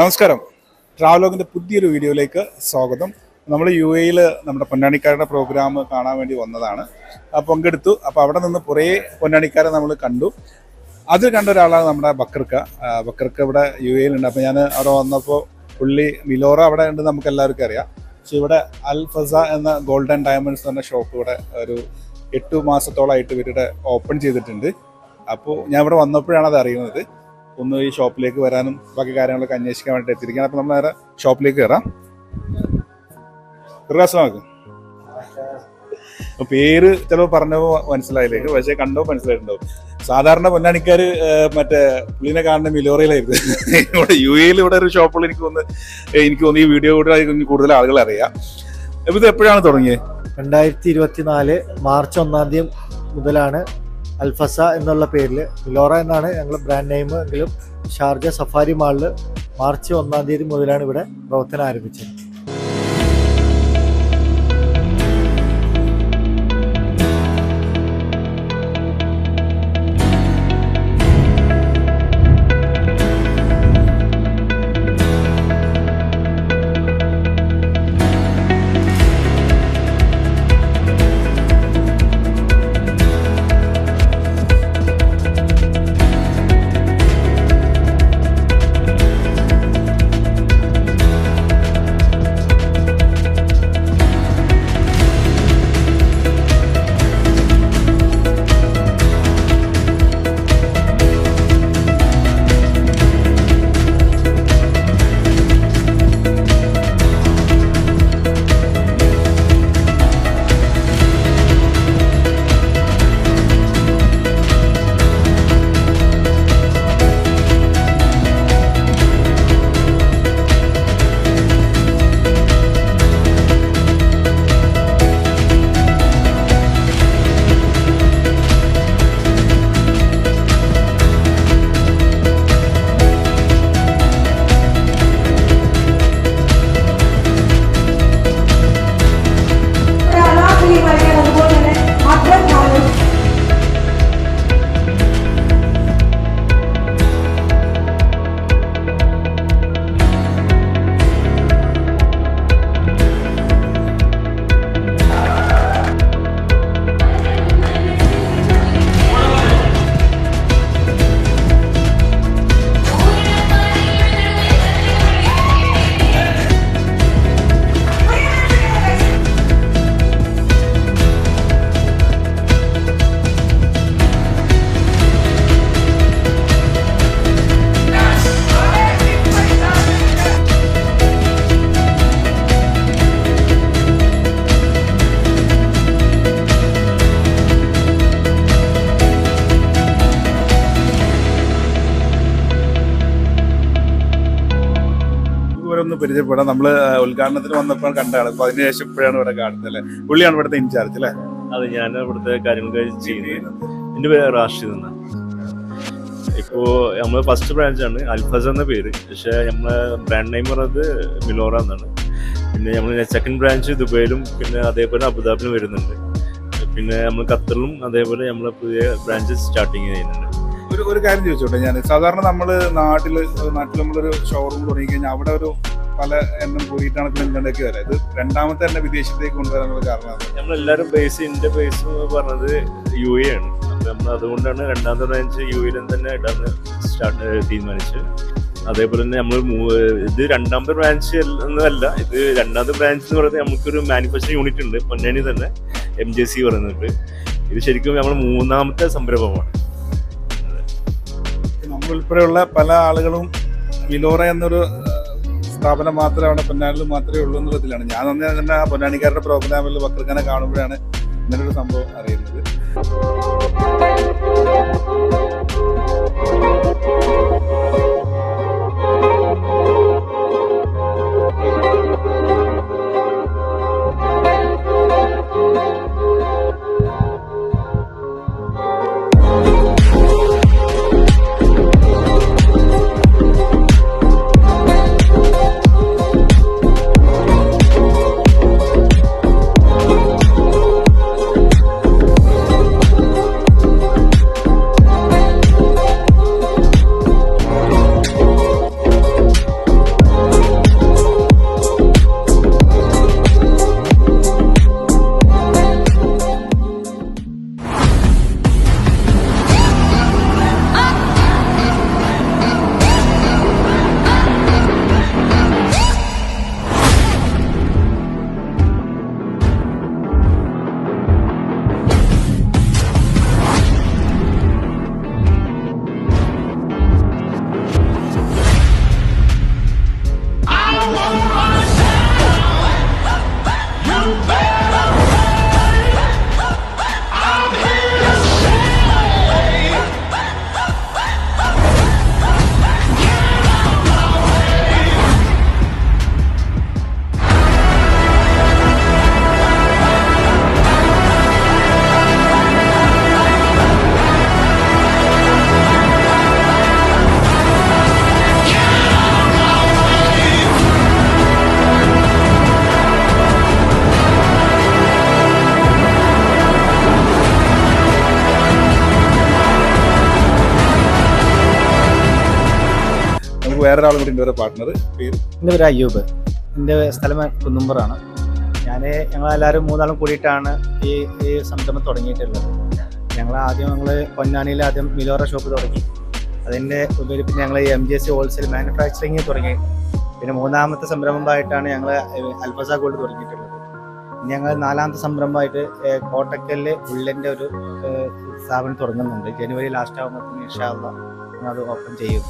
നമസ്കാരം. ട്രാവലോഗിന്റെ പുതിയൊരു വീഡിയോയിലേക്ക് സ്വാഗതം. നമ്മൾ യു എയിൽ നമ്മുടെ പൊന്നാണിക്കാരുടെ പ്രോഗ്രാം കാണാൻ വേണ്ടി വന്നതാണ്. പങ്കെടുത്തു. അപ്പോൾ അവിടെ നിന്ന് കുറേ പൊന്നാണിക്കാരെ നമ്മൾ കണ്ടു. അത് കണ്ട ഒരാളാണ് നമ്മുടെ ബക്രക്ക ബക്കർക്ക ഇവിടെ യു എയിലുണ്ട്. അപ്പോൾ ഞാൻ അവിടെ വന്നപ്പോൾ പുള്ളി മിലോറ അവിടെ ഉണ്ട് നമുക്ക് എല്ലാവർക്കും അറിയാം. പക്ഷെ ഇവിടെ അൽ ഫസ എന്ന ഗോൾഡൻ ഡയമണ്ട്സ് എന്ന ഷോപ്പ് ഇവിടെ ഒരു എട്ട് മാസത്തോളമായിട്ട് ഇവരുടെ ഓപ്പൺ ചെയ്തിട്ടുണ്ട്. അപ്പോൾ ഞാൻ ഇവിടെ വന്നപ്പോഴാണ് അത് അറിയുന്നത്. ഒന്ന് ഈ ഷോപ്പിലേക്ക് വരാനും ബാക്കി കാര്യങ്ങളൊക്കെ അന്വേഷിക്കാൻ വേണ്ടി എത്തിയിരിക്കുകയാണ്. അപ്പോൾ നമ്മൾ നേരെ ഷോപ്പിലേക്ക് കയറാം. പ്രകാശമാക്കും പേര് ചിലപ്പോൾ പറഞ്ഞപ്പോൾ മനസ്സിലായില്ലേ? പക്ഷേ കണ്ടോ മനസ്സിലായിട്ടുണ്ടാവും. സാധാരണ പൊന്നാണിക്കാർ മറ്റേ പുള്ളിനെ കാണുന്ന മിലോറയിലായിരുന്നു യു എയിൽ ഇവിടെ ഒരു ഷോപ്പുള്ള എനിക്ക് ഒന്ന് എനിക്ക് തോന്നുന്നു ഈ വീഡിയോ കൂടെ കൂടുതൽ ആളുകൾ അറിയാം. ഇത് എപ്പോഴാണ് തുടങ്ങിയത് രണ്ടായിരത്തി ഇരുപത്തിനാല് മാർച്ച് ഒന്നാം തീയതി മുതലാണ് അൽഫസ എന്നുള്ള പേരിൽ മിലോറ എന്നാണ് ഞങ്ങൾ ബ്രാൻഡ് നെയിം എങ്കിലും ഷാർജ സഫാരി മാളിൽ മാർച്ച് ഒന്നാം തീയതി മുതലാണ് ഇവിടെ പ്രവർത്തനം ആരംഭിച്ചത്. പരിചയപ്പെടാം നമ്മൾ ഉദ്ഘാടനത്തിന് വന്നപ്പോൾ കണ്ടാണ് അപ്പോൾ അതിനുശേഷം ഇപ്പോഴാണ് ഇവിടെ കാണുന്നത് അല്ലേ? പുള്ളിയാണ് ഇവിടുത്തെ ഇൻചാർജ് അല്ലേ? അത് ഞാൻ ഇവിടുത്തെ കാര്യങ്ങളൊക്കെ ചെയ്യുന്നത്. എന്റെ പേര് റാഷിദ് എന്നാണ്. ഇപ്പോൾ നമ്മൾ ഫസ്റ്റ് ബ്രാഞ്ചാണ് അൽഫസ് എന്ന പേര്. പക്ഷേ നമ്മളെ ബ്രാൻഡ് നെയിം പറയുന്നത് മിലോറ എന്നാണ്. പിന്നെ നമ്മൾ സെക്കൻഡ് ബ്രാഞ്ച് ദുബൈയിലും പിന്നെ അതേപോലെ അബുദാബിലും വരുന്നുണ്ട്. പിന്നെ നമ്മൾ ഖത്തറിലും അതേപോലെ നമ്മൾ പുതിയ ബ്രാഞ്ച് സ്റ്റാർട്ടിങ് ചെയ്യുന്നുണ്ട്. ഒരു ഒരു കാര്യം ചോദിച്ചോട്ടെ ഞാൻ സാധാരണ നമ്മൾ നാട്ടിൽ നാട്ടിൽ നമ്മളൊരു ഷോറൂം തുടങ്ങി കഴിഞ്ഞാൽ അവിടെ ഒരു പല എണ്ണം കൂടിയിട്ടാണ് പിന്നെ ഇംഗ്ലണ്ടിലേക്ക് വരാം. ഇത് രണ്ടാമത്തെ തന്നെ വിദേശത്തേക്ക് കൊണ്ടുവരാനുള്ള കാരണം നമ്മളെല്ലാവരും ബേസ് ഇന്ത്യ ബേസ് പറഞ്ഞത് യു എ ആണ്. അപ്പം നമ്മൾ അതുകൊണ്ടാണ് രണ്ടാമത്തെ ബ്രാഞ്ച് യു എയിലും തന്നെ ഇടാൻ സ്റ്റാർട്ട് തീരുമാനിച്ച് അതേപോലെ തന്നെ നമ്മൾ ഇത് രണ്ടാമത്തെ ബ്രാഞ്ച് എന്നല്ല ഇത് രണ്ടാമത്തെ ബ്രാഞ്ച് എന്ന് പറയുന്നത് നമുക്കൊരു മാനുഫാക്ചറിങ് യൂണിറ്റ് ഉണ്ട് പൊന്നാനി തന്നെ എം ജെ സി പറയുന്നുണ്ട് ഇത് ശരിക്കും നമ്മൾ മൂന്നാമത്തെ സംരംഭമാണ്. നമ്മൾ ഉൾപ്പെടെയുള്ള പല ആളുകളും വിലോറ എന്നൊരു സ്ഥാപനം മാത്രമാണ് പൊന്നാനിൽ മാത്രമേ ഉള്ളൂ എന്നുള്ളതിലാണ് ഞാൻ തന്നെ തന്നെ ആ പൊന്നാനിക്കാരുടെ പ്രോഗ്രാമിൽ വക്രഖാനെ കാണുമ്പോഴാണ് ഇങ്ങനൊരു സംഭവം അറിയുന്നത്. വേറൊരാളും കൂടി ഉണ്ട് ഒരു പാർട്ട്ണർ പേര്? എന്റെ പേര് അയ്യൂബ്. എന്റെ സ്ഥലം കുന്നുമ്പറാണ്. ഞാൻ ഞങ്ങളെല്ലാവരും മൂന്നാളും കൂടിയിട്ടാണ് ഈ ഈ സംരംഭം തുടങ്ങിയിട്ടുള്ളത്. ഞങ്ങൾ ആദ്യം ഞങ്ങൾ പൊന്നാനിയിൽ ആദ്യം മിലോറ ഷോപ്പ് തുടങ്ങി. അതിന്റെ ഉപരി പിന്നെ ഞങ്ങൾ M G S wholesale manufacturing തുടങ്ങി. പിന്നെ മൂന്നാമത്തെ സംരംഭമായിട്ടാണ് ഞങ്ങൾ അൽഫസ ഗോൾഡ് തുടങ്ങിയിട്ടുള്ളത്. ഞങ്ങൾ നാലാമത്തെ സംരംഭമായിട്ട് കോട്ടക്കലിൽ ഉള്ളിന്റെ ഒരു സ്ഥാപനം തുടങ്ങുന്നുണ്ട്. ജനുവരി ലാസ്റ്റ് ആകുമ്പോഴത്തേന് ഞങ്ങൾ അത് ഓപ്പൺ ചെയ്യും.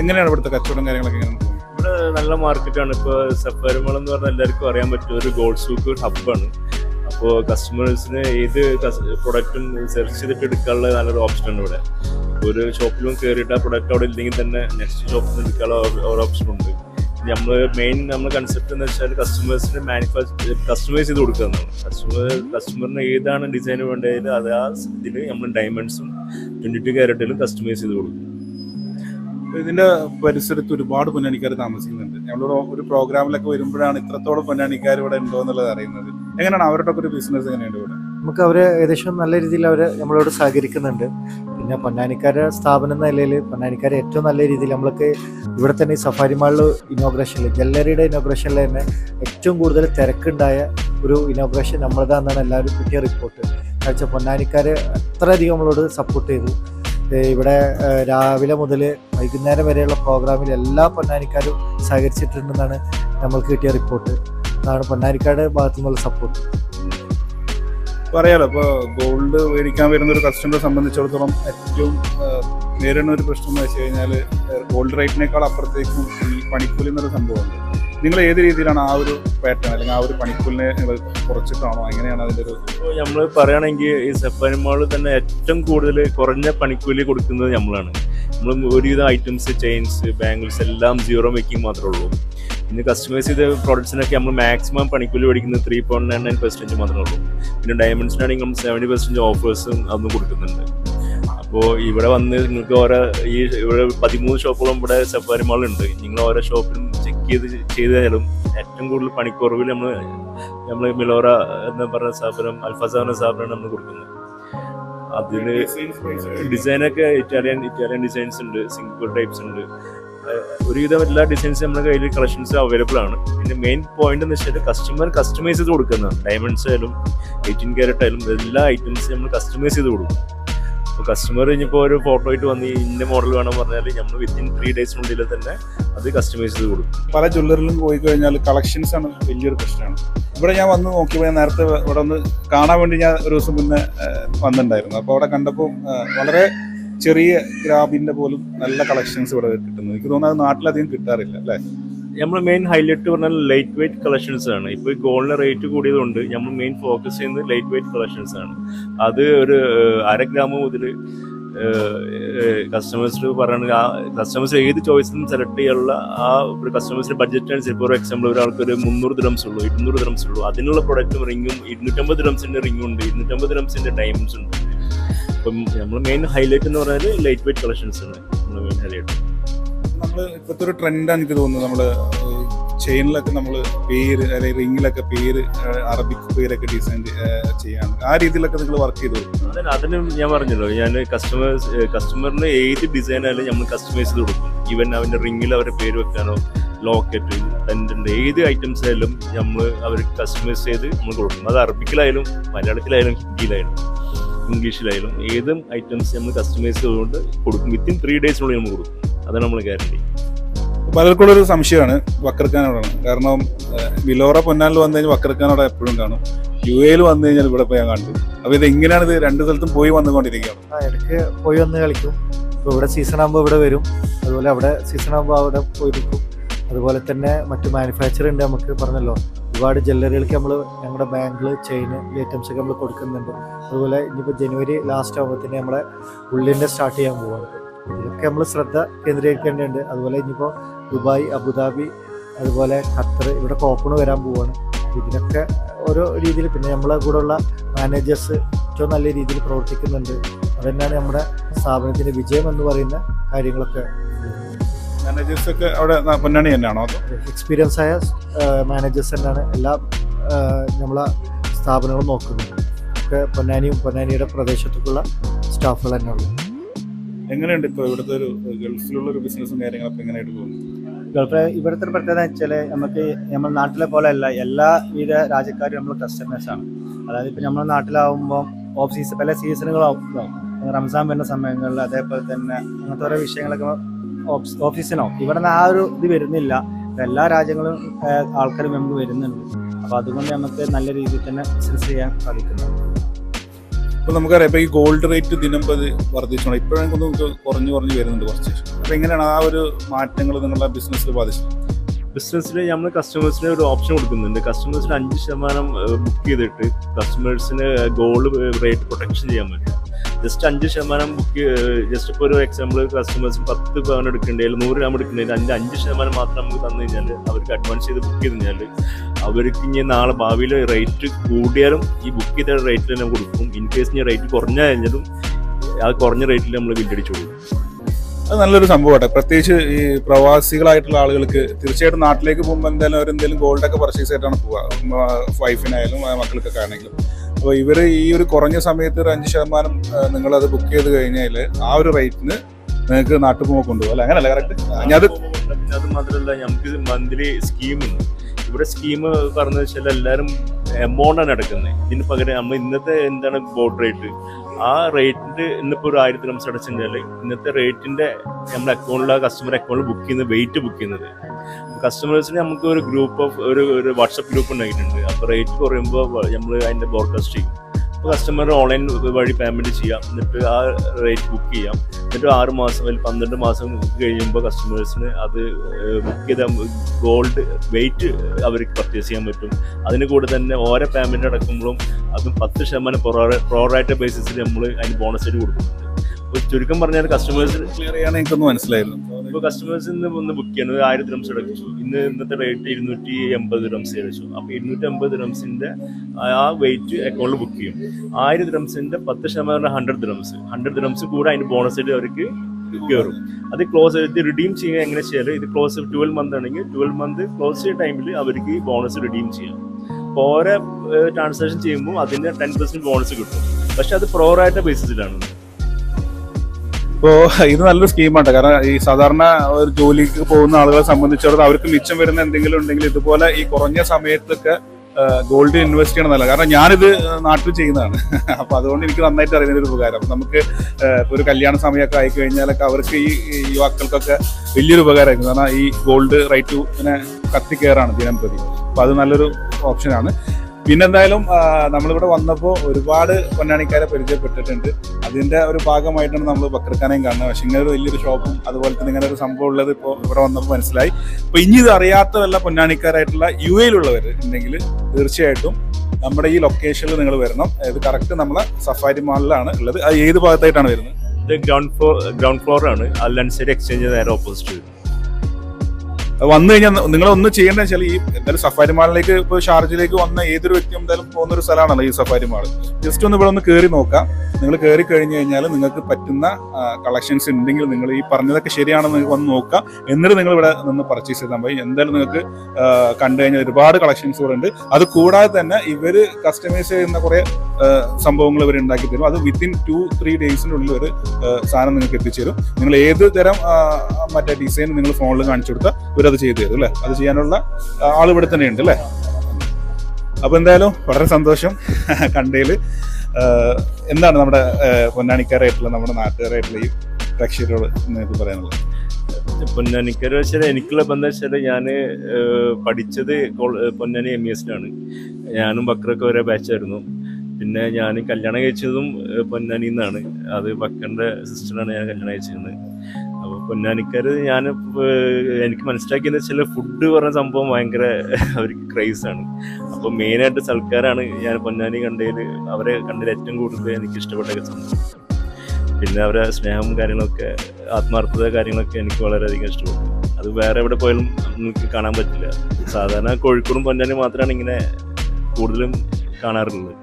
എങ്ങനെയാണ് ഇവിടുത്തെ കച്ചവടം കാര്യങ്ങളൊക്കെ എങ്ങനെയാണ്? ഇവിടെ നല്ല മാർക്കറ്റാണ്. ഇപ്പോൾ സഫാരിമൾ എന്ന് പറഞ്ഞാൽ എല്ലാവർക്കും അറിയാൻ പറ്റും. ഒരു ഗോൾഡ് സൂക്ക് ഹബ്ബാണ്. അപ്പോൾ കസ്റ്റമേഴ്സിന് ഏത് പ്രൊഡക്റ്റും സെർച്ച് ചെയ്തിട്ട് എടുക്കാനുള്ള നല്ലൊരു ഓപ്ഷനാണ് ഇവിടെ. ഒരു ഷോപ്പിലും കയറിയിട്ട് ആ പ്രൊഡക്റ്റ് അവിടെ ഇല്ലെങ്കിൽ തന്നെ നെക്സ്റ്റ് ഷോപ്പിൽ നിന്ന് എടുക്കാനുള്ള ഒരു ഓപ്ഷൻ ഉണ്ട്. നമ്മൾ മെയിൻ നമ്മൾ കൺസെപ്റ്റ് എന്ന് വെച്ചാൽ കസ്റ്റമേഴ്സിന് മാനുഫാക്ചർ കസ്റ്റമൈസ് ചെയ്ത് കൊടുക്കുക എന്നാണ്. കസ്റ്റമർ കസ്റ്റമറിന് ഏതാണ് ഡിസൈൻ വേണ്ടത് അത് ആ ഇതിൽ നമ്മൾ ഡയമണ്ട്സും ട്വന്റി ടു ക്യാരറ്റിലും കസ്റ്റമൈസ് ചെയ്ത് കൊടുക്കും. ഇതിന്റെ പരിസരത്ത് ഒരുപാട് പൊന്നാനിക്കാർ താമസിക്കുന്നുണ്ട്. ഞങ്ങളിവിടെ ഒരു പ്രോഗ്രാമിലൊക്കെ വരുമ്പോഴാണ് ഇത്രത്തോളം പൊന്നാനിക്കാർ ഇവിടെ ഉണ്ടോ എന്നുള്ളത് അറിയുന്നത്. എങ്ങനെയാണ് അവരുടെ ഒക്കെ ഒരു ബിസിനസ് എങ്ങനെയുണ്ട് ഇവിടെ? നമുക്ക് അവർ ഏകദേശം നല്ല രീതിയിൽ അവർ നമ്മളോട് സഹകരിക്കുന്നുണ്ട്. പിന്നെ പൊന്നാനിക്കാരുടെ സ്ഥാപനം എന്ന നിലയിൽ പൊന്നാനിക്കാരെ ഏറ്റവും നല്ല രീതിയിൽ നമ്മൾക്ക് ഇവിടെ തന്നെ ഈ സഫാരി മാളിൽ ഇനോഗ്രേഷനിൽ ജ്വല്ലറിയുടെ ഇനോഗ്രേഷനിൽ തന്നെ ഏറ്റവും കൂടുതൽ തിരക്കുണ്ടായ ഒരു ഇനോഗ്രേഷൻ നമ്മളതാണെന്നാണ് എല്ലാവരും കിട്ടിയ റിപ്പോർട്ട് വെച്ചാൽ പൊന്നാനിക്കാർ അത്രയധികം നമ്മളോട് സപ്പോർട്ട് ചെയ്തു. ഇവിടെ രാവിലെ മുതൽ വൈകുന്നേരം വരെയുള്ള പ്രോഗ്രാമിൽ എല്ലാ പൊന്നാനിക്കാരും സഹകരിച്ചിട്ടുണ്ടെന്നാണ് നമ്മൾക്ക് കിട്ടിയ റിപ്പോർട്ട്. അതാണ് പൊന്നാനിക്കാട് ഭാഗത്തു നിന്നുള്ള സപ്പോർട്ട് പറയാലോ ഇപ്പോൾ ഗോൾഡ് മേടിക്കാൻ വരുന്ന ഒരു കസ്റ്റമറെ സംബന്ധിച്ചിടത്തോളം ഏറ്റവും നേരിടുന്ന ഒരു പ്രശ്നം എന്ന് വെച്ച് കഴിഞ്ഞാൽ ഗോൾഡ് റേറ്റിനേക്കാൾ അപ്പുറത്തേക്കും ഈ പണിക്കൂലി എന്നൊരു സംഭവമുണ്ട്. നിങ്ങൾ ഏത് രീതിയിലാണ് ആ ഒരു പാറ്റേൺ അല്ലെങ്കിൽ ആ ഒരു പണിക്കൂലിനെ നിങ്ങൾ കുറച്ചിട്ടാണോ? എങ്ങനെയാണ് അതിന്റെ ഒരു നമ്മൾ പറയുകയാണെങ്കിൽ ഈ സഫാരി മാളിൽ തന്നെ ഏറ്റവും കൂടുതൽ കുറഞ്ഞ പണിക്കൂലി കൊടുക്കുന്നത് നമ്മളാണ്. നമ്മൾ ഒരുവിധം ഐറ്റംസ് ചെയിൻസ് ബാംഗിൾസ് എല്ലാം സീറോ മേക്കിംഗ് മാത്രമേ ഉള്ളൂ. പിന്നെ കസ്റ്റമൈസ് ചെയ്ത പ്രോഡക്ട്സിനൊക്കെ നമ്മൾ മാക്സിമം പണിക്കൂലി മേടിക്കുന്നത് three point nine nine percent മാത്രമേ ഉള്ളൂ. പിന്നെ ഡയമണ്ട്സിനാണെങ്കിൽ നമ്മൾ സെവന്റി പെർസെന്റ് ഓഫേഴ്സും അതൊന്നും കൊടുക്കുന്നുണ്ട്. അപ്പോൾ ഇവിടെ വന്ന് നിങ്ങൾക്ക് ഓരോ ഈ ഇവിടെ പതിമൂന്ന് ഷോപ്പുകളും ഇവിടെ സെപ്പാരി മാളുണ്ട് നിങ്ങൾ ഓരോ ഷോപ്പിലും ചെക്ക് ചെയ്ത് ചെയ്ത് ഏറ്റവും കൂടുതൽ പണിക്കുറവിൽ നമ്മൾ നമ്മൾ മിലോറ എന്ന് പറഞ്ഞ സ്ഥാപനം അൽഫസ എന്ന സ്ഥാപനമാണ് നമ്മൾ കൊടുക്കുന്നത്. അതിന് ഡിസൈനൊക്കെ ഇറ്റാലിയൻ ഇറ്റാലിയൻ ഡിസൈൻസ് ഉണ്ട് സിംഗിൾ ടൈപ്സ് ഉണ്ട്. ഒരുവിധം എല്ലാ ഡിസൈൻസും നമ്മുടെ കയ്യിൽ കളക്ഷൻസ് അവൈലബിൾ ആണ്. പിന്നെ മെയിൻ പോയിന്റ് എന്ന് വെച്ചാൽ കസ്റ്റമർ കസ്റ്റമൈസ് ചെയ്ത് കൊടുക്കുന്നതാണ്. ഡയമണ്ട്സ് ആയാലും എയ്റ്റീൻ ക്യാരറ്റ് ആയാലും എല്ലാ ഐറ്റംസും നമ്മൾ കസ്റ്റമൈസ് ചെയ്ത് കൊടുക്കും. കസ്റ്റമർ ഇനിയിപ്പോൾ ഒരു ഫോട്ടോ ആയിട്ട് വന്ന് ഇന്ന മോഡൽ വേണം പറഞ്ഞാൽ നമ്മൾ വിത്തിൻ ത്രീ ഡേയ്സിനുള്ളിൽ തന്നെ അത് കസ്റ്റമൈസ് ചെയ്ത് കൊടുക്കും. പല ജ്വല്ലറിലും പോയി കഴിഞ്ഞാൽ കളക്ഷൻസ് ആണ് വലിയൊരു പ്രശ്നമാണ്. ഇവിടെ ഞാൻ വന്ന് നോക്കിയപ്പോൾ ഞാൻ നേരത്തെ ഇവിടെ ഒന്ന് കാണാൻ വേണ്ടി ഞാൻ ഒരു ദിവസം മുന്നേ വന്നിട്ടുണ്ടായിരുന്നു. അപ്പോൾ അവിടെ കണ്ടപ്പോൾ വളരെ ചെറിയ ഗ്രാബിന്റെ പോലും നല്ല കളക്ഷൻസ് ഇവിടെ കിട്ടുന്നു എനിക്ക് തോന്നുന്നത് നാട്ടിലധികം കിട്ടാറില്ല അല്ലേ? നമ്മൾ മെയിൻ ഹൈലൈറ്റ് പറഞ്ഞാൽ ലൈറ്റ് വെയിറ്റ് കളക്ഷൻസ് ആണ്. ഇപ്പോൾ ഈ ഗോൾഡിന് റേറ്റ് കൂടിയതുകൊണ്ട് നമ്മൾ മെയിൻ ഫോക്കസ് ചെയ്യുന്നത് ലൈറ്റ് വെയിറ്റ് കളക്ഷൻസ് ആണ്. അത് ഒരു അര ഗ്രാം മുതൽ കസ്റ്റമേഴ്സ് പറയുന്നത് ആ കസ്റ്റമേഴ്സ് ഏത് നിന്ന് സെലക്ട് ചെയ്യാനുള്ള ആ ഒരു കസ്റ്റമേഴ്സിന്റെ ബഡ്ജറ്റ് അനുസരിച്ച് ഇപ്പോൾ എക്സാമ്പിൾ ഒരാൾക്ക് ഒരു മുന്നൂറ് ദ്രംസ് ഉള്ളൂ ഇരുന്നൂറ് ദ്രംസ് ഉള്ളൂ. അതിനുള്ള പ്രൊഡക്റ്റും റിങ്ങും ഇരുന്നൂറ്റമ്പത് ദ്രംസിന്റെ റിങ്ങും ഉണ്ട് ഇരുന്നൂറ്റമ്പത് ദ്രംസിന്റെ ഡയമണ്ട്സ് ഉണ്ട്. അപ്പം നമ്മൾ മെയിൻ ഹൈലൈറ്റ് എന്ന് പറഞ്ഞാൽ ലൈറ്റ് വെയിറ്റ് കളക്ഷൻസ് ആണ്. നമ്മൾ മെയിൻ ഹൈലൈറ്റ് നമ്മൾ ഇപ്പോഴത്തെ ഒരു ട്രെൻഡാണ് എനിക്ക് തോന്നുന്നത്. നമ്മൾ ചെയിനിലൊക്കെ നമ്മൾ പേര് അല്ലെങ്കിൽ റിങ്ങിലൊക്കെ പേര് അറബിക് പേരൊക്കെ ഡിസൈൻ ചെയ്യാൻ. ആ രീതിയിലൊക്കെ നിങ്ങൾ വർക്ക് ചെയ്തു അതായത് ഞാൻ പറഞ്ഞല്ലോ ഞാൻ കസ്റ്റമേഴ്സ് കസ്റ്റമറിന് ഏത് ഡിസൈൻ ആയാലും നമ്മൾ കസ്റ്റമൈസ് ചെയ്ത് കൊടുക്കും. ഈവൻ അവന്റെ റിങ്ങിൽ അവരുടെ പേര് വെക്കാനോ ലോക്കറ്റ് പെൻഡന്റ് ഏത് ഐറ്റംസ് ആയാലും നമ്മൾ അവർ കസ്റ്റമൈസ് ചെയ്ത് നമ്മൾ കൊടുക്കും. അത് അറബിക്കിലായാലും മലയാളത്തിലായാലും ഹിന്ദിയിലായാലും. ഇംഗ്ലീഷിലായാലും ഏതും ഐറ്റംസ് നമ്മൾ കസ്റ്റമൈസ് ചെയ്തുകൊണ്ട് കൊടുക്കും. വിത്തിൻ ത്രീ ഡേയ്സിനുള്ളിൽ നമ്മൾ കൊടുക്കും. അതാണ് നമ്മൾ ഗ്യാരണ്ടി പലർക്കുള്ളൊരു ഒരു സംശയമാണ് വക്രക്കാനോടാണ് കാരണം വിലോറ പൊന്നാലിൽ വന്നു കഴിഞ്ഞാൽ വക്രക്കാനോട് എപ്പോഴും കാണും. യു എയിൽ വന്നു കഴിഞ്ഞാൽ ഇവിടെ പോയി ഞാൻ കണ്ടു. അപ്പോൾ ഇത് എങ്ങനെയാണ് ഇത് രണ്ട് സ്ഥലത്തും പോയി വന്നുകൊണ്ടിരിക്കുകയാണ്. ഇടയ്ക്ക് പോയി വന്ന് കളിക്കും. ഇപ്പോൾ ഇവിടെ സീസൺ ആകുമ്പോൾ ഇവിടെ വരും. അതുപോലെ അവിടെ സീസൺ ആകുമ്പോൾ അവിടെ പോയി നിൽക്കും അതുപോലെ തന്നെ മറ്റു മാനുഫാക്ചർ ഉണ്ട് നമുക്ക് പറഞ്ഞല്ലോ. ഒരുപാട് ജ്വല്ലറികൾക്ക് നമ്മൾ ഞങ്ങളുടെ ബാങ്കിൾ ചെയിൻ ഐറ്റംസ് ഒക്കെ നമ്മൾ കൊടുക്കുന്നുണ്ട്. അതുപോലെ ഇനിയിപ്പോൾ ജനുവരി ലാസ്റ്റ് ആകുമ്പോഴത്തേന് നമ്മളെ ഉള്ളിന്റെ സ്റ്റാർട്ട് ചെയ്യാൻ പോവാണ്. ഇതൊക്കെ നമ്മൾ ശ്രദ്ധ കേന്ദ്രീകരിക്കേണ്ടതുണ്ട്. അതുപോലെ ഇനിയിപ്പോൾ ദുബായ് അബുദാബി അതുപോലെ ഖത്തർ ഇവിടെ ഓപ്പൺ വരാൻ പോവാണ്. ഇതിനൊക്കെ ഓരോ രീതിയിൽ പിന്നെ നമ്മളെ കൂടെയുള്ള മാനേജേഴ്സ് ഏറ്റവും നല്ല രീതിയിൽ പ്രവർത്തിക്കുന്നുണ്ട്. അതുതന്നെയാണ് നമ്മുടെ സ്ഥാപനത്തിന്റെ വിജയം എന്ന് പറയുന്ന കാര്യങ്ങളൊക്കെ. മാനേജേഴ്സ് ഒക്കെ അവിടെ പൊന്നാനി തന്നെയാണോ എക്സ്പീരിയൻസ് ആയ മാനേജേഴ്സ് തന്നെയാണ് എല്ലാ നമ്മളെ സ്ഥാപനങ്ങളും നോക്കുന്നത്. ഒക്കെ പൊന്നാനിയും പൊന്നാനിയുടെ പ്രദേശത്തേക്കുള്ള സ്റ്റാഫുകൾ തന്നെയുള്ളൂ. എങ്ങനെയുണ്ട് ഇപ്പോൾ ഇവിടുത്തെ ഒരു ഗൾഫിലുള്ള ഒരു ബിസിനസ്സും കാര്യങ്ങളൊക്കെ എങ്ങനെയായിട്ട് പോകുന്നു? ഗൾഫ് ഇവിടുത്തെ ഒരു പ്രത്യേകത വെച്ചാൽ നമുക്ക് നമ്മൾ നാട്ടിലെ പോലെ അല്ല എല്ലാ വിധ രാജ്യക്കാരും നമ്മൾ കസ്റ്റമേഴ്സാണ് അതായത് ഇപ്പം നമ്മുടെ നാട്ടിലാവുമ്പോൾ ഓഫ് സീസൺ പല സീസണുകളാവും റംസാൻ വരുന്ന സമയങ്ങളിൽ അതേപോലെ തന്നെ അങ്ങനത്തെ ഓരോ വിഷയങ്ങളൊക്കെ ഓഫ് സീസണാവും ഇവിടെ നിന്ന് ആ ഒരു ഇത് വരുന്നില്ല. എല്ലാ രാജ്യങ്ങളും ആൾക്കാരും നമുക്ക് വരുന്നുണ്ട്. അപ്പോൾ അതുകൊണ്ട് നമുക്ക് നല്ല രീതിയിൽ തന്നെ ബിസിനസ് ചെയ്യാൻ സാധിക്കുന്നു. ഇപ്പോൾ നമുക്കറിയാം ഇപ്പോൾ ഈ ഗോൾഡ് റേറ്റ് ദിനം പ്രതി വർദ്ധിച്ചോണം ഇപ്പോഴും നമുക്ക് കുറഞ്ഞു കുറഞ്ഞു വരുന്നുണ്ട് കുറച്ച്. അപ്പോൾ എങ്ങനെയാണ് ആ ഒരു മാറ്റങ്ങൾ നിങ്ങളുടെ ബിസിനസ്സിൽ ബാധിച്ചത്? ബിസിനസ്സിൽ നമ്മൾ കസ്റ്റമേഴ്സിന് ഒരു ഓപ്ഷൻ കൊടുക്കുന്നുണ്ട്. കസ്റ്റമേഴ്സിന് അഞ്ച് ശതമാനം ബുക്ക് ചെയ്തിട്ട് കസ്റ്റമേഴ്സിന് ഗോൾഡ് റേറ്റ് പ്രൊട്ടക്ഷൻ ചെയ്യാൻ പറ്റും. ജസ്റ്റ് അഞ്ച് ശതമാനം ബുക്ക് ജസ്റ്റ് ഇപ്പോൾ ഒരു എക്സാമ്പിൾ കസ്റ്റമേഴ്സ് പത്ത് പവൻ എടുക്കേണ്ടതിൽ നൂറ് ഗ്രാം എടുക്കേണ്ടതിൽ അതിന്റെ അഞ്ച് ശതമാനം മാത്രം നമുക്ക് തന്നു കഴിഞ്ഞാൽ അവർക്ക് അഡ്വാൻസ് ചെയ്ത് ബുക്ക് ചെയ്ത് കഴിഞ്ഞാൽ അവർക്ക് ഇനി നാളെ ഭാവിയിൽ റേറ്റ് കൂടിയാലും ഈ ബുക്ക് ചെയ്ത റേറ്റിൽ തന്നെ കൊടുക്കും. ഇൻ കേസ് ഇനി റേറ്റ് കുറഞ്ഞു കഴിഞ്ഞാലും ആ കുറഞ്ഞ റേറ്റിൽ നമ്മൾ ബില്ലടിച്ചു കൊടുക്കും. അത് നല്ലൊരു സംഭവമാട്ടെ. പ്രത്യേകിച്ച് ഈ പ്രവാസികളായിട്ടുള്ള ആളുകൾക്ക് തീർച്ചയായിട്ടും നാട്ടിലേക്ക് പോകുമ്പോൾ എന്തായാലും അവർ എന്തെങ്കിലും ഗോൾഡൊക്കെ പർച്ചേസ് ആയിട്ടാണ് പോവുക വൈഫിനായാലും മക്കൾക്കൊക്കെ ആണെങ്കിലും. അപ്പോൾ ഇവർ ഈ ഒരു കുറഞ്ഞ സമയത്ത് ഒരു അഞ്ച് ശതമാനം നിങ്ങളത് ബുക്ക് ചെയ്ത് കഴിഞ്ഞാൽ ആ ഒരു റേറ്റിന് നിങ്ങൾക്ക് നാട്ടുപോകുമ്പോൾ കൊണ്ടുപോകും അങ്ങനല്ല കറക്റ്റ് ഞാൻ അത് മാത്രമല്ല നമുക്ക് മന്ത്ലി സ്കീമുണ്ട് ഇവിടെ സ്കീം പറഞ്ഞു വെച്ചാൽ എല്ലാവരും എമൗണ്ട് ആണ് എടുക്കുന്നത് ഇതിന് പകരം നമ്മൾ ഇന്നത്തെ എന്താണ് ബോർഡ് റേറ്റ് ആ റേറ്റിന്റെ ഇന്നിപ്പോ ഒരു ആയിരത്തി റംസ് അടച്ചാൽ ഇന്നത്തെ റേറ്റിന്റെ നമ്മുടെ അക്കൗണ്ടിൽ ആ കസ്റ്റമർ അക്കൗണ്ടിൽ ബുക്ക് ചെയ്യുന്ന വെയിറ്റ് ബുക്ക് ചെയ്യുന്നത്. കസ്റ്റമേഴ്സിന് നമുക്ക് ഒരു ഗ്രൂപ്പ് ഓഫ് ഒരു ഒരു വാട്സപ്പ് ഗ്രൂപ്പ് ഉണ്ടായിട്ടുണ്ട്. അപ്പോൾ റേറ്റ് കുറയുമ്പോൾ നമ്മൾ അതിന്റെ ബ്രോഡ്കാസ്റ്റ് ചെയ്യും. അപ്പോൾ കസ്റ്റമർ ഓൺലൈൻ വഴി പേയ്മെന്റ് ചെയ്യാം. എന്നിട്ട് ആ റേറ്റ് ബുക്ക് ചെയ്യാം. എന്നിട്ട് ആറ് മാസം അല്ലെങ്കിൽ പന്ത്രണ്ട് മാസം കഴിയുമ്പോൾ കസ്റ്റമേഴ്സിന് അത് ബുക്ക് ചെയ്ത ഗോൾഡ് വെയിറ്റ് അവർക്ക് പർച്ചേസ് ചെയ്യാൻ പറ്റും. അതിന് കൂടെ തന്നെ ഓരോ പേയ്മെന്റ് അടക്കുമ്പോഴും അതും പത്ത് ശതമാനം പ്രോറായിട്ട് ബേസിസിൽ നമ്മൾ അതിന് ബോണസ് ആയിട്ട് കൊടുക്കുന്നുണ്ട്. അപ്പോൾ ചുരുക്കം പറഞ്ഞാൽ കസ്റ്റമേഴ്സ് ക്ലിയർ ചെയ്യാൻ എനിക്കൊന്ന് മനസ്സിലായിരുന്നു ഇപ്പൊ കസ്റ്റമേഴ്സ് ഇന്ന് ഒന്ന് ബുക്ക് ചെയ്യുന്നത് ആയിരത്തി റംസ് അടച്ചു. ഇന്ന് ഇന്നത്തെ റേറ്റ് ഇരുന്നൂറ്റി എൺപത് റംസ് അടച്ചു. അപ്പൊ ഇരുന്നൂറ്റി അമ്പത് റംസിന്റെ ആ വെയിറ്റ് അക്കൗണ്ടിൽ ബുക്ക് ചെയ്യും. ആയിരം റംസിന്റെ പത്ത് ശതമാനം ഹൺഡ്രഡ് റംസ് ഹൺഡ്രഡ് റംസ് കൂടെ അതിന്റെ ബോണസ് ആയിട്ട് അവർക്ക് കയറും അത് ക്ലോസ് ഇത് റിഡീം ചെയ്യുക എങ്ങനെ ചെയ്യാൽ ഇത് ക്ലോസ് ട്വൽവ് മന്ത് ആണെങ്കിൽ ട്വൽവ് മന്ത് ക്ലോസ് ചെയ്യുന്ന ടൈമിൽ അവർക്ക് ഈ ബോണസ് റിഡീം ചെയ്യാം. അപ്പോൾ ഓരോ ട്രാൻസാക്ഷൻ ചെയ്യുമ്പോൾ അതിന് ടെൻ പെർസെന്റ് ബോണസ് കിട്ടും. പക്ഷെ അത് പ്രോറായിട്ട ബേസിസിലാണ് ഇപ്പോൾ ഇത് നല്ലൊരു സ്കീമാണ് കാരണം ഈ സാധാരണ ഒരു ജോലിക്ക് പോകുന്ന ആളുകളെ സംബന്ധിച്ചിടത്തോളം അവർക്ക് മിച്ചം വരുന്ന എന്തെങ്കിലും ഉണ്ടെങ്കിൽ ഇതുപോലെ ഈ കുറഞ്ഞ സമയത്തൊക്കെ ഗോൾഡ് ഇൻവെസ്റ്റ് ചെയ്യണം നല്ല കാരണം ഞാനിത് നാട്ടിൽ ചെയ്യുന്നതാണ്. അപ്പോൾ അതുകൊണ്ട് എനിക്ക് നന്നായിട്ട് അറിയുന്ന ഒരു ഉപകാരം. നമുക്ക് ഒരു കല്യാണ സമയമൊക്കെ ആയി കഴിഞ്ഞാലൊക്കെ അവർക്ക് ഈ യുവാക്കൾക്കൊക്കെ വലിയൊരു ഉപകാരമായിരുന്നു. കാരണം ഈ ഗോൾഡ് റേറ്റ് ഇങ്ങനെ കത്തിക്കയറാണ് ദിനം പ്രതി അപ്പൊ അത് നല്ലൊരു ഓപ്ഷനാണ്. പിന്നെന്തായാലും നമ്മളിവിടെ വന്നപ്പോൾ ഒരുപാട് പൊന്നാണിക്കാരെ പരിചയപ്പെട്ടിട്ടുണ്ട്. അതിന്റെ ഒരു ഭാഗമായിട്ടാണ് നമ്മൾ ബക്രക്കാനെയും കാണുന്നത്. പക്ഷേ ഇങ്ങനെ ഒരു വലിയൊരു ഷോപ്പും അതുപോലെ തന്നെ ഇങ്ങനെ ഒരു സംഭവം ഉള്ളത് ഇപ്പോൾ ഇവിടെ വന്നപ്പോൾ മനസ്സിലായി. അപ്പോൾ ഇനി ഇത് അറിയാത്ത വല്ല പൊന്നാണിക്കാരായിട്ടുള്ള യു എയിലുള്ളവർ ഉണ്ടെങ്കിൽ തീർച്ചയായിട്ടും നമ്മുടെ ഈ ലൊക്കേഷനിൽ നിങ്ങൾ വരണം. അതായത് കറക്റ്റ് നമ്മളെ സഫാരി മാളിലാണ് ഉള്ളത്. അത് ഏത് ഭാഗത്തായിട്ടാണ് വരുന്നത്? ഇത് ഗ്രൗണ്ട് ഫ്ലോർ ഗ്രൗണ്ട് ഫ്ലോറാണ് അല്ലൻസൈഡ് എക്സ്ചേഞ്ച് നേരെ ഓപ്പോസിറ്റ് വന്നു കഴിഞ്ഞാൽ നിങ്ങൾ ഒന്ന് ചെയ്യേണ്ടത് വെച്ചാൽ ഈ എന്തായാലും സഫാരി മാളിലേക്ക് ഇപ്പോൾ ഷാർജയിലേക്ക് വന്ന ഏതൊരു വ്യക്തിയും എന്തായാലും പോകുന്ന ഒരു സ്ഥലമാണല്ലോ ഈ സഫാരി മാൾ ജസ്റ്റ് ഒന്ന് ഇവിടെ ഒന്ന് കയറി നോക്കാം. നിങ്ങൾ കയറി കഴിഞ്ഞു കഴിഞ്ഞാൽ നിങ്ങൾക്ക് പറ്റുന്ന കളക്ഷൻസ് ഉണ്ടെങ്കിൽ നിങ്ങൾ ഈ പറഞ്ഞതൊക്കെ ശരിയാണെന്ന് വന്ന് നോക്കാം. എന്നിട്ട് നിങ്ങൾ ഇവിടെ നിന്ന് പർച്ചേസ് ചെയ്താൽ മതി. എന്തായാലും നിങ്ങൾക്ക് കണ്ടു കഴിഞ്ഞാൽ ഒരുപാട് കളക്ഷൻസ് ഇവിടെ ഉണ്ട്. അത് കൂടാതെ തന്നെ ഇവർ കസ്റ്റമൈസ് ചെയ്യുന്ന കുറേ സംഭവങ്ങൾ ഇവർ ഉണ്ടാക്കി തരും. അത് വിത്തിൻ ടു ത്രീ ഡേയ്സിനുള്ളിൽ ഒരു സാധനം നിങ്ങൾക്ക് എത്തിച്ചേരും നിങ്ങൾ ഏത് തരം മറ്റേ ഡിസൈൻ നിങ്ങൾ ഫോണിൽ കാണിച്ചു കൊടുത്താൽ ഇവരത് ചെയ്തു തരും അല്ലേ? അത് ചെയ്യാനുള്ള ആൾ ഇവിടെ തന്നെ ഉണ്ട് അല്ലേ? അപ്പോൾ എന്തായാലും വളരെ സന്തോഷം കണ്ടതിൽ എന്താണ് നമ്മുടെ പൊന്നാണിക്കാരായിട്ടുള്ള നമ്മുടെ നാട്ടുകാരായിട്ടുള്ള ഈ പ്രേക്ഷകരോട് നിങ്ങൾക്ക് പറയാനുള്ളത്? പൊന്നാനിക്കര വെച്ചാൽ എനിക്കുള്ള ബന്ധം വെച്ചാൽ ഞാൻ പഠിച്ചത് പൊന്നാനി എം ഇ എസിലാണ് ഞാനും ബക്രൊക്കെ ഒരേ ബാച്ചായിരുന്നു പിന്നെ ഞാൻ കല്യാണം കഴിച്ചതും പൊന്നാനിന്നാണ്. അത് ബക്കറിന്റെ സിസ്റ്ററാണ് ഞാൻ കല്യാണം കഴിച്ചിരുന്നത്. അപ്പോൾ പൊന്നാനിക്കാർ ഞാൻ എനിക്ക് മനസ്സിലാക്കിയെന്ന് വെച്ചാൽ ഫുഡ് പറഞ്ഞ സംഭവം ഭയങ്കര അവർക്ക് ക്രൈസാണ് അപ്പോൾ മെയിനായിട്ട് സൽക്കാരാണ് ഞാൻ പൊന്നാനി കണ്ടതിൽ അവരെ കണ്ടതിൽ ഏറ്റവും കൂടുതൽ എനിക്ക് ഇഷ്ടപ്പെട്ട സംഭവം പിന്നെ അവരെ സ്നേഹം കാര്യങ്ങളൊക്കെ ആത്മാർത്ഥത കാര്യങ്ങളൊക്കെ എനിക്ക് വളരെയധികം ഇഷ്ടപ്പെട്ടു. അത് വേറെ എവിടെ പോയാലും നമുക്ക് കാണാൻ പറ്റില്ല. സാധാരണ കോഴിക്കോടും പൊന്നാനി മാത്രമാണ് ഇങ്ങനെ കൂടുതലും കാണാറുള്ളത്.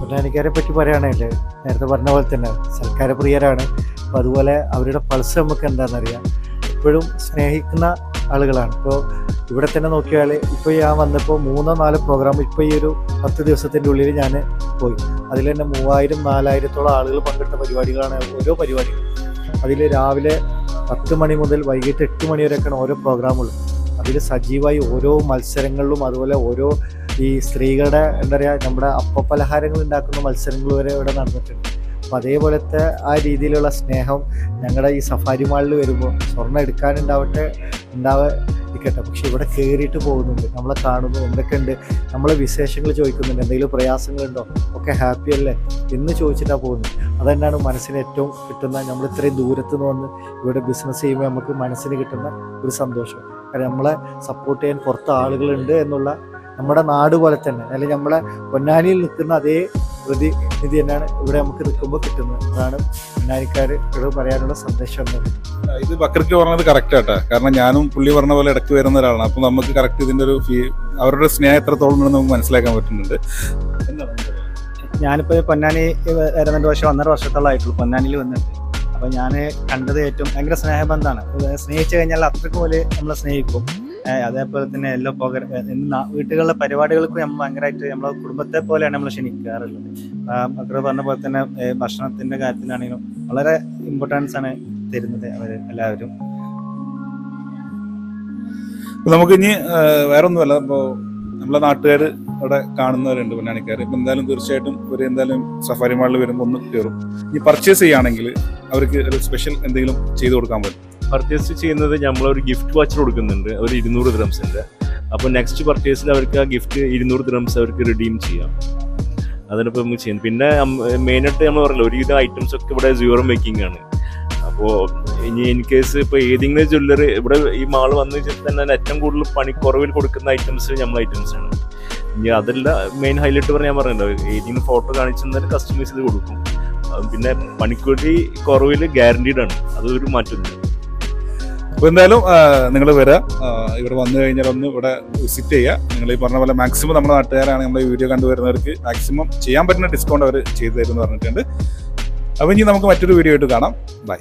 പൊന്നാനിക്കാരെ പറ്റി പറയുകയാണെങ്കിൽ നേരത്തെ പറഞ്ഞ പോലെ തന്നെ സൽക്കാരപ്രിയരാണ്. അപ്പോൾ അതുപോലെ അവരുടെ പൾസ് നമുക്ക് എന്താണെന്നറിയാം. എപ്പോഴും സ്നേഹിക്കുന്ന ആളുകളാണ്. ഇപ്പോൾ ഇവിടെ തന്നെ നോക്കിയാൽ ഇപ്പോൾ ഞാൻ വന്നപ്പോൾ മൂന്നോ നാലോ പ്രോഗ്രാം ഇപ്പോൾ ഈ ഒരു പത്ത് ദിവസത്തിന്റെ ഉള്ളിൽ ഞാൻ പോയി. അതിൽ തന്നെ മൂവായിരം നാലായിരത്തോളം ആളുകൾ പങ്കെടുത്ത പരിപാടികളാണ് ഓരോ പരിപാടികളും അതിൽ രാവിലെ പത്ത് മണി മുതൽ വൈകിട്ട് എട്ട് മണി വരെയൊക്കെയാണ് ഓരോ പ്രോഗ്രാമുകൾ അതിൽ സജീവമായി ഓരോ മത്സരങ്ങളിലും അതുപോലെ ഓരോ ഈ സ്ത്രീകളുടെ എന്താ പറയുക നമ്മുടെ അപ്പപലഹാരങ്ങൾ ഉണ്ടാക്കുന്ന മത്സരങ്ങൾ വരെ ഇവിടെ നടന്നിട്ടുണ്ട്. അപ്പം അതേപോലത്തെ ആ രീതിയിലുള്ള സ്നേഹം ഞങ്ങളുടെ ഈ സഫാരി മാളിൽ വരുമ്പോൾ സ്വർണം എടുക്കാനുണ്ടാവട്ടെ ഉണ്ടാവാതിരിക്കട്ടെ പക്ഷെ ഇവിടെ കയറിയിട്ട് പോകുന്നുണ്ട്. നമ്മളെ കാണുന്നു. എന്തൊക്കെയുണ്ട്? നമ്മളെ വിശേഷങ്ങൾ ചോദിക്കുന്നുണ്ട്. എന്തെങ്കിലും പ്രയാസങ്ങളുണ്ടോ? ഒക്കെ ഹാപ്പി അല്ലേ? എന്ന് ചോദിച്ചിട്ടാണ് പോകുന്നത്. അതന്നെയാണ് മനസ്സിന് ഏറ്റവും കിട്ടുന്ന നമ്മൾ ഇത്രയും ദൂരത്ത് നിന്ന് വന്ന് ഇവിടെ ബിസിനസ് ചെയ്യുമ്പോൾ നമുക്ക് മനസ്സിന് കിട്ടുന്ന ഒരു സന്തോഷം. കാരണം നമ്മളെ സപ്പോർട്ട് ചെയ്യാൻ പുറത്ത് ആളുകളുണ്ട് എന്നുള്ള നമ്മുടെ നാട് പോലെ തന്നെ. അല്ലെങ്കിൽ നമ്മളെ പൊന്നാനിയിൽ നിൽക്കുന്ന അതേ പ്രതിനിധി തന്നെയാണ് ഇവിടെ നമുക്ക് നിൽക്കുമ്പോൾ കിട്ടുന്നത്. അതാണ് പൊന്നാനിക്കാരോട് പറയാനുള്ള സന്ദേശം എന്നത് ഇത് ബക്കർക്ക് പറഞ്ഞത് കറക്റ്റ് ആട്ടാ. കാരണം ഞാനും പുള്ളി പറഞ്ഞ പോലെ ഇടയ്ക്ക് വരുന്ന ഒരാളാണ്. അപ്പൊ നമുക്ക് കറക്റ്റ് ഇതിന്റെ ഒരു ഫീ അവരുടെ സ്നേഹം എത്രത്തോളം ഉണ്ടെന്ന് നമുക്ക് മനസ്സിലാക്കാൻ പറ്റുന്നുണ്ട്. ഞാനിപ്പോൾ പൊന്നാനി വരുന്നുണ്ട് വർഷം ഒന്നര വർഷത്തോളമായിട്ടുള്ളൂ പൊന്നാനിയിൽ വന്നിട്ട്. അപ്പോൾ ഞാൻ കണ്ടത് ഏറ്റവും ഭയങ്കര സ്നേഹബന്ധമാണ്. സ്നേഹിച്ചു കഴിഞ്ഞാൽ അത്രയ്ക്ക് പോലെ നമ്മളെ സ്നേഹിക്കും. അതേപോലെ തന്നെ എല്ലാ പോക വീട്ടുകളിലെ പരിപാടികൾക്കും നമ്മൾ ഭയങ്കരമായിട്ട് നമ്മളെ കുടുംബത്തെ പോലെയാണ് നമ്മൾ ക്ഷണിക്കാറുള്ളത്. മക്കൾ പറഞ്ഞ പോലെ തന്നെ ഭക്ഷണത്തിന്റെ കാര്യത്തിലാണെങ്കിലും വളരെ ഇമ്പോർട്ടൻസ് ആണ് തരുന്നത് അവർ എല്ലാവരും. നമുക്ക് ഇനി വേറെ ഒന്നുമല്ല ഇപ്പോ നമ്മളെ നാട്ടുകാർ അവിടെ കാണുന്നവരുണ്ട് പൊന്നാണിക്കാർ ഇപ്പൊ എന്തായാലും തീർച്ചയായിട്ടും ഒരു എന്തായാലും സഫാരി മാളിൽ വരുമ്പോൾ ഒന്ന് കയറും ഇനി പർച്ചേസ് ചെയ്യുകയാണെങ്കിൽ അവർക്ക് ഒരു സ്പെഷ്യൽ എന്തെങ്കിലും ചെയ്തു കൊടുക്കാൻ പറ്റും. പർച്ചേസ് ചെയ്യുന്നത് നമ്മളൊരു ഗിഫ്റ്റ് വാച്ചർ കൊടുക്കുന്നുണ്ട്. ഒരു ഇരുന്നൂറ് ദ്രംസിന്റെ അപ്പോൾ നെക്സ്റ്റ് പർച്ചേസിൽ അവർക്ക് ആ ഗിഫ്റ്റ് ഇരുന്നൂറ് ദ്രംസ് അവർക്ക് റിഡീം ചെയ്യാം. അതിനിപ്പോൾ നമുക്ക് ചെയ്യുന്നത്. പിന്നെ മെയിനായിട്ട് നമ്മൾ പറയല്ലോ ഒരുവിധം ഐറ്റംസ് ഒക്കെ ഇവിടെ സീറോ മേക്കിംഗ് ആണ്. അപ്പോൾ ഇനി ഇൻ കേസ് ഇപ്പോൾ ഏതെങ്കിലും ജ്വല്ലറി ഇവിടെ ഈ മാൾ വന്നു തന്നെ ഏറ്റവും കൂടുതൽ പണിക്കുറവിൽ കൊടുക്കുന്ന ഐറ്റംസ് നമ്മൾ ഐറ്റംസ് ആണ്. ഇനി അതല്ല മെയിൻ ഹൈലൈറ്റ് പറഞ്ഞാൽ ഞാൻ പറഞ്ഞല്ലോ ഏതെങ്കിലും ഫോട്ടോ കാണിച്ചു തന്നാൽ കസ്റ്റമൈസ് ചെയ്ത് കൊടുക്കും. പിന്നെ പണിക്കൂലി കുറവിൽ ഗ്യാരണ്ടീഡ് ആണ്. അതൊരു മാറ്റമില്ല അപ്പൊ എന്തായാലും നിങ്ങൾ വരിക ആ, ഇവിടെ വന്നു കഴിഞ്ഞാൽ ഒന്ന് ഇവിടെ വിസിറ്റ് ചെയ്യുക നിങ്ങൾ ഈ പറഞ്ഞ പോലെ മാക്സിമം നമ്മുടെ നാട്ടുകാരാണ് നമ്മൾ ഈ വീഡിയോ കണ്ടുവരുന്നവർക്ക് മാക്സിമം ചെയ്യാൻ പറ്റുന്ന ഡിസ്കൗണ്ട് അവർ ചെയ്തു തരുമെന്ന് പറഞ്ഞിട്ടുണ്ട്. അപ്പോൾ ഇനി നമുക്ക് മറ്റൊരു വീഡിയോ ആയിട്ട് കാണാം. ബൈ